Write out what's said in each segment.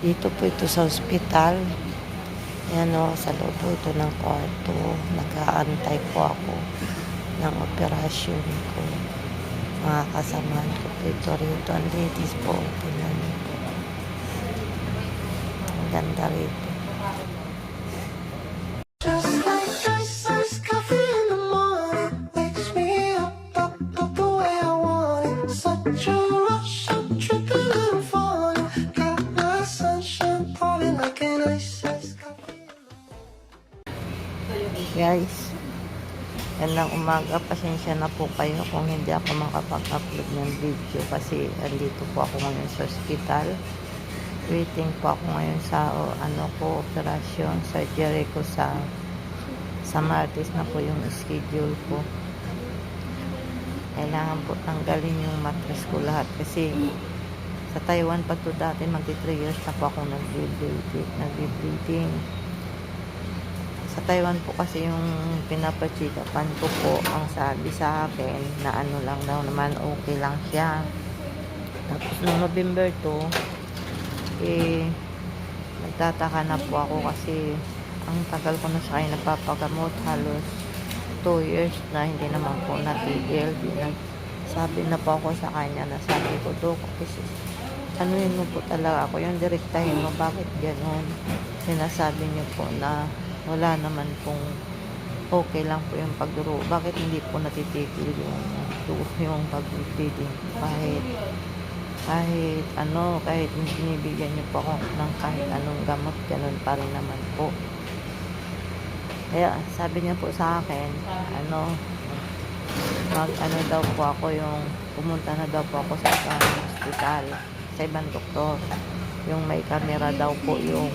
Dito po ito sa ospital. Yan o, sa loob po ito ng kwarto. Nag-aantay po ako ng operasyon ko. Mga kasamahan ko po ito rito. Ang ladies po, niyo po. Ang ganda rito. Yan lang umaga. Pasensya na po kayo kung hindi ako makapag-upload ng video kasi andito po ako ngayon sa ospital. Waiting po ako ngayon sa ano ko, operasyon, surgery ko sa sa Martes na po yung schedule ko. Kailangan po tanggalin yung mattress ko lahat kasi sa Taiwan pa to dati magti 3 years na po ako nag-bleeding. Sa Taiwan po kasi yung pinapachikapan ko po ang sabi sa akin na ano lang daw naman okay lang siya. Tapos noong November 2, eh, nagtataka na po ako kasi ang tagal ko na sa kanya napapagamot halos 2 years na hindi naman po natigil. Sabi na po ako sa kanya na sabi ko, Dok, kasi yun mo po talaga ako, yung direktahin mo, bakit ganun? Sinasabi niyo po na wala naman pong okay lang po yung pagduro. Bakit hindi po natitigil yung yung pag-bleeding kahit kahit ano, kahit binibigyan niyo po ako ng kahit anong gamot, ganun pa rin naman po. Kaya sabi niya po sa akin, ano, mag ano daw po ako yung pumunta na daw po ako sa ibang hospital, sa ibang doktor. Yung may camera daw po yung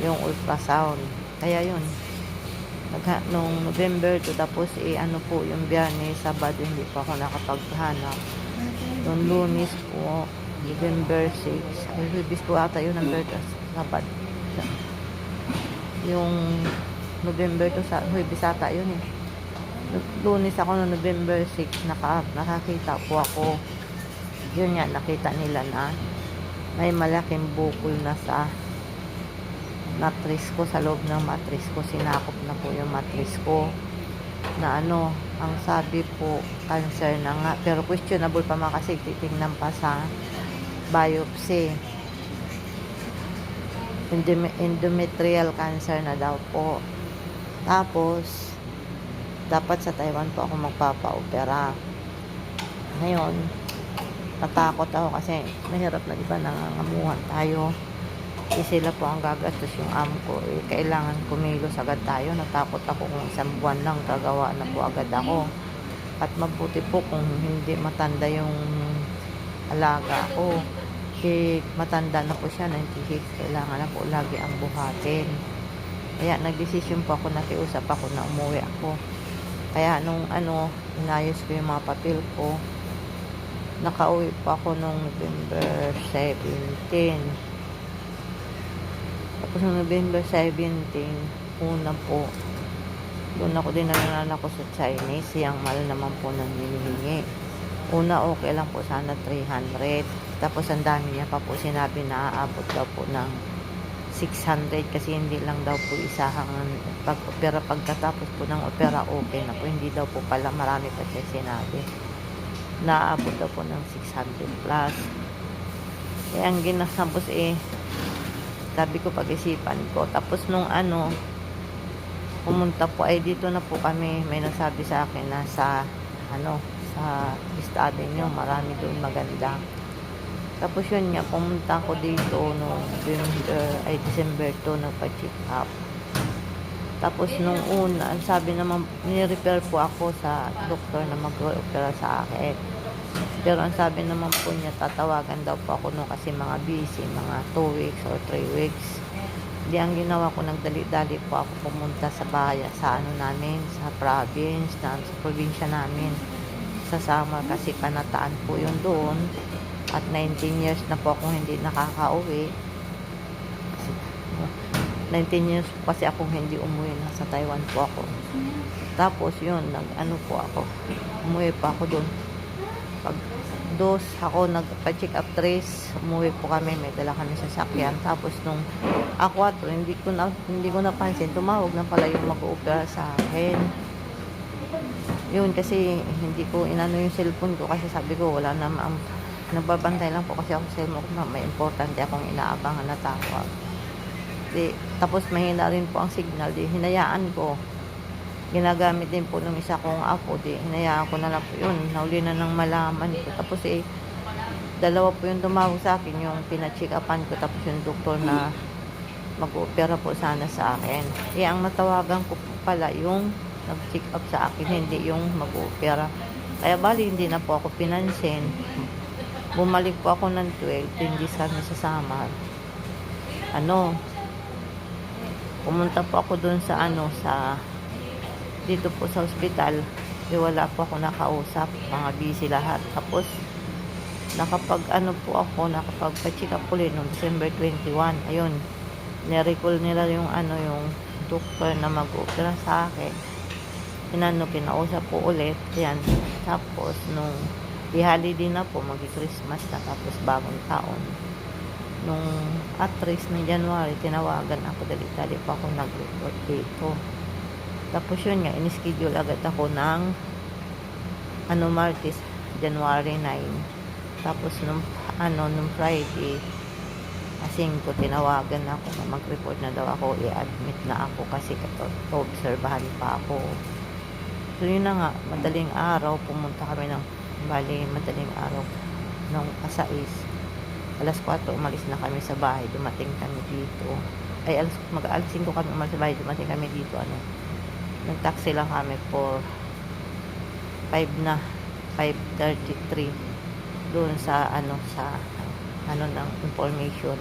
yung ultrasound. Kaya yun, nagha, nung November to tapos eh, ano po yung biyernes, Sabado hindi pa ako nakapaghanap. Nung lunes po, November 6, ay Huwebes po ata yun ng birthday, Sabado. Yung November to sa Huwebes ata yun eh. Lunes ako noong November 6, naka, nakakita po ako. Yun nga, nakita nila na may malaking bukol na sa mattress ko, sa loob ng mattress ko. Sinakop na po yung mattress ko. Na ano, ang sabi po, cancer na nga. Pero questionable pa mga kasi titingnan pa sa biopsy. Endome- endometrial cancer na daw po. Tapos, dapat sa Taiwan po ako magpapa-opera. Ngayon, natakot ako kasi mahirap na iba nangangamuhan tayo. Kasi sila po ang gagastos yung amo ko. Eh, kailangan kumilos agad tayo. Natakot ako kung isang buwan lang gagawa na po agad ako. At mabuti po kung hindi matanda yung alaga ko. Eh, matanda na po siya, 96. Kailangan na po lagi ang buhatin. Kaya nagdesisyon po ako, nakiusap ako na umuwi ako. Kaya nung ano, inayos ko yung mga papel ko, nakauwi po ako nung November 17. Tapos nung November 17, una po, doon ako din nanganan ako sa Chinese, yung mahal naman po nang hinihingi. Una okay lang po sana 300. Tapos ang dami niya pa po sinabi na aabot daw po ng 600 kasi hindi lang daw po isahang pag-opera pagkatapos po ng opera okay na po hindi daw po pala marami pa siya sinabi naabot daw po ng 600 plus kaya ang ginasabos eh sabi ko pag-isipan ko tapos nung ano pumunta po ay dito na po kami may nasabi sa akin na sa ano sa East Avenue marami doon maganda tapos yun nga, pumunta ako dito noong November, ay December 2, nagpa-check up. Tapos nung una, sabi naman, nirepair po ako sa doktor na mag-opera sa akin. Pero ang sabi naman po niya, tatawagan daw po ako noon kasi mga busy, mga 2 weeks or 3 weeks. Di ang ginawa ko, nagdali-dali po ako pumunta sa bahay, sa ano namin, sa province, na, sa probinsya namin. Sa Samar kasi panataan po yun doon at 19 years na po akong hindi nakakauwi. 19 years kasi akong hindi umuwi na sa Taiwan po ako. Tapos yun, nag ano po ako. Umuwi pa ako doon. Pag dos, ako nagpa-check up tres, umuwi po kami, may dala kami sa sakyan. Tapos nung A4, hindi ko na hindi ko napansin, tumawag na pala yung mag-oopera sa akin. Yun kasi hindi ko inano yung cellphone ko kasi sabi ko wala na ang nagbabantay lang po kasi ako sa cellphone ko may importante akong inaabangan na tawag. Di, tapos mahina rin po ang signal, di hinayaan ko. Ginagamit din po ng isa kong apo, di hinayaan ko na lang po yun. Nauli na nang malaman ko. Tapos eh, dalawa po yung tumawag sa akin, yung pina-check upan ko, tapos yung doktor na mag-opera po sana sa akin. Eh, ang natawagan ko po pala yung nag-check up sa akin, hindi yung mag-opera. Kaya bali, hindi na po ako pinansin. Bumalik po ako ng 12, hindi sana sasama. Ano, pumunta po ako doon sa ano, sa dito po sa ospital. Eh, wala po ako nakausap, mga busy lahat. Tapos, nakapag ano po ako, nakapag pa-check up ulit noong December 21. Ayun, nirecall nila yung ano, yung doktor na mag-opera sa akin. Inano, kinausap po ulit. Yan. Tapos, nung i-holiday na po, mag-Christmas na, tapos bagong taon. Nung at least ng January, tinawagan ako, dali-dali pa ako nag-report dito. Tapos yun nga, in-schedule agad ako ng ano, Martes, January 9. Tapos nung, ano, nung Friday, kasi ko tinawagan ako na mag-report na daw ako, i-admit na ako kasi obserbahan pa ako. So yun na nga, madaling araw, pumunta kami ng, bali, madaling araw, ng kasais. Alas 4, umalis na kami sa bahay, dumating kami dito. Ay, alas, mag-alas 5 kami umalis sa bahay, dumating kami dito, ano, nag-taxi lang kami for 5 na 5.33 doon sa ano sa ano ng information.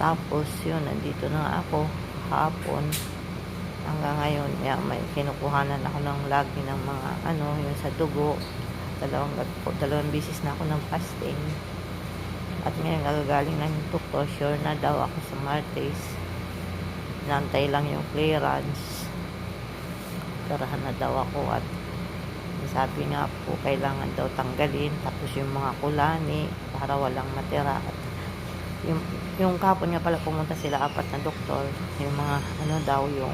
Tapos yun nandito na ako hapon. Hanggang ngayon yeah, may kinukuhanan ako ng lagi ng mga ano yun sa dugo. Dalawang, dalawang bisis na ako ng fasting. At ngayon gagagaling na yung doktor. Sure na daw ako sa Martes. Nantay lang yung clearance operahan na daw ako at sabi nga po kailangan daw tanggalin. Tapos yung mga kulani para walang matira. At yung, yung kapon nga pala pumunta sila apat na doktor yung mga ano daw yung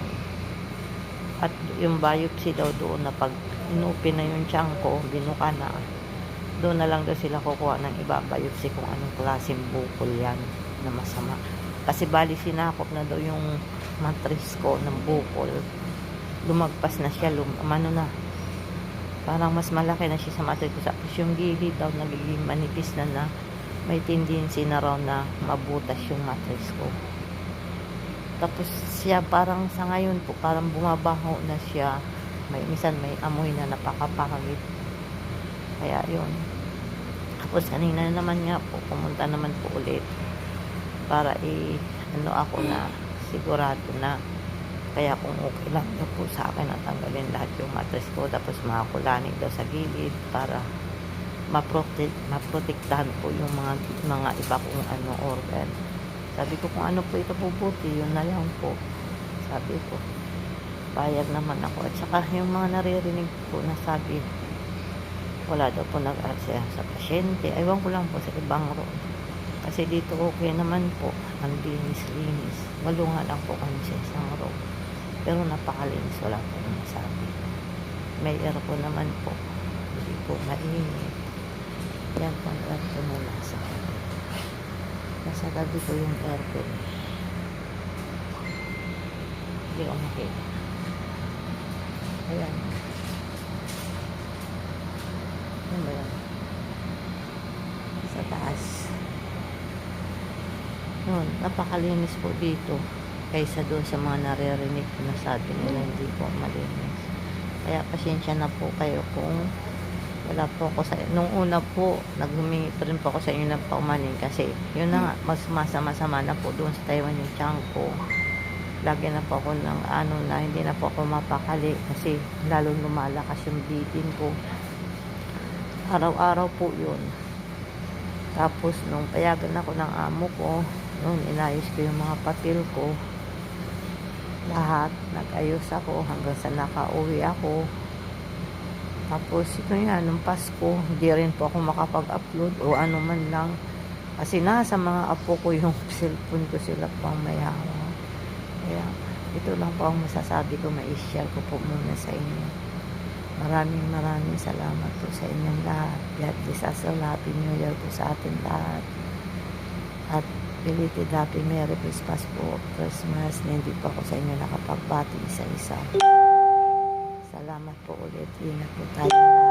at yung biopsy daw doon na pag inupin na yung tiyan ko binuka na doon na lang daw sila kukuha ng iba biopsy kung anong klaseng bukol yan na masama. Kasi bali sinakop na daw yung matris ko ng bukol lumagpas na siya lum ano na. Parang mas malaki na siya sa matris ko. Tapos yung gilid daw nagiging manipis na na. May tendency na raw na mabutas yung matris ko. Tapos siya parang sa ngayon po parang bumabaho na siya. May minsan may amoy na napakapangit. Kaya yun. Tapos kanina naman nga po pumunta naman po ulit para i ano ako na sigurado na kaya kung okay lang daw po sa akin at tanggalin lahat yung mattress ko tapos makakulanig daw sa gilid para maprotect, maprotektahan po yung mga mga iba kong ano organ. Sabi ko kung ano po ito puputi yun na lang po. Sabi ko payag naman ako. At saka yung mga naririnig po na sabi wala daw po nag-aksaya sa pasyente. Ewan ko lang po sa ibang room. Kasi dito okay naman po ang linis-linis. Walo nga lang sa isang room pero napakalinis wala po masabi. May aircon naman po. Hindi po mainit. Yan po ang aircon na nasa nasa gabi ko yung aircon. Hindi ko makita. Ayan. Yan ba yan sa taas. Yun napakalinis po dito kaysa doon sa mga naririnig ko na sabi nila hindi po malinis. Kaya pasensya na po kayo kung wala po ako sa nung una po naghumingi pa rin po ako sa inyo ng paumanin kasi yun na nga mas masama-sama na po doon sa Taiwan yung tiyan ko. Lagi na po ako ng ano na hindi na po ako mapakali kasi lalo lumalakas yung bleeding ko. Araw-araw po yun. Tapos nung payagan ako ng amo ko noon inayos ko yung mga papel ko lahat nag-ayos ako hanggang sa nakauwi ako Tapos ito nga, nung Pasko, hindi rin po ako makapag-upload o ano man lang. Kasi nasa mga apo ko yung cellphone ko sila pang may hawak. Kaya ito lang po ang masasabi ko, ma-share ko po muna sa inyo. Maraming maraming salamat po sa inyong lahat. God bless us all. Happy New Year po sa atin lahat. At belated Happy Merry Christmas po. Christmas na hindi pa ako sa inyo nakapagbati isa-isa. Salamat po ulit. Ingat po tayo lahat.